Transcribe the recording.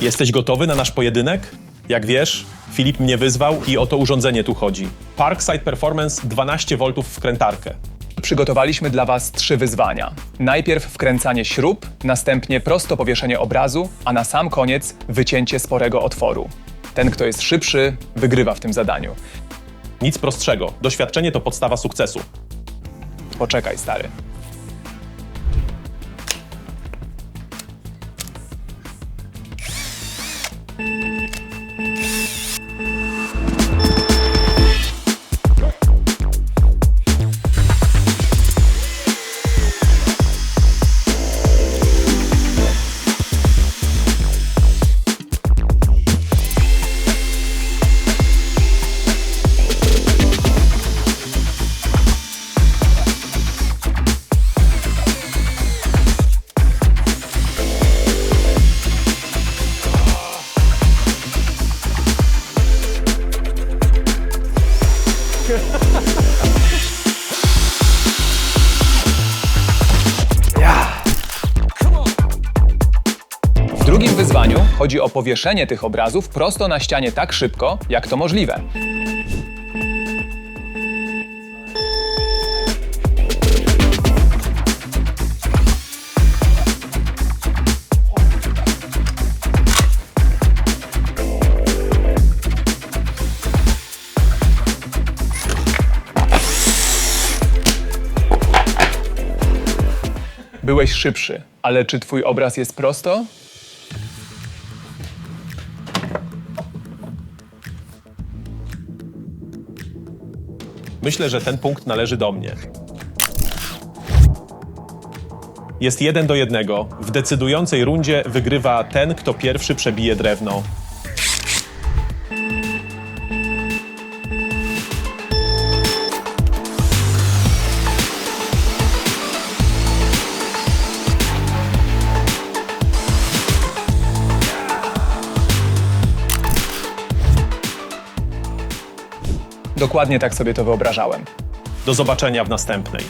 Jesteś gotowy na nasz pojedynek? Jak wiesz, Filip mnie wyzwał i o to urządzenie tu chodzi. Parkside Performance 12 V wkrętarkę. Przygotowaliśmy dla Was trzy wyzwania. Najpierw wkręcanie śrub, następnie prosto powieszenie obrazu, a na sam koniec wycięcie sporego otworu. Ten, kto jest szybszy, wygrywa w tym zadaniu. Nic prostszego. Doświadczenie to podstawa sukcesu. Poczekaj, stary. W drugim wyzwaniu chodzi o powieszenie tych obrazów prosto na ścianie tak szybko, jak to możliwe. Byłeś szybszy, ale czy twój obraz jest prosto? Myślę, że ten punkt należy do mnie. Jest jeden do jednego. W decydującej rundzie wygrywa ten, kto pierwszy przebije drewno. Dokładnie tak sobie to wyobrażałem. Do zobaczenia w następnej.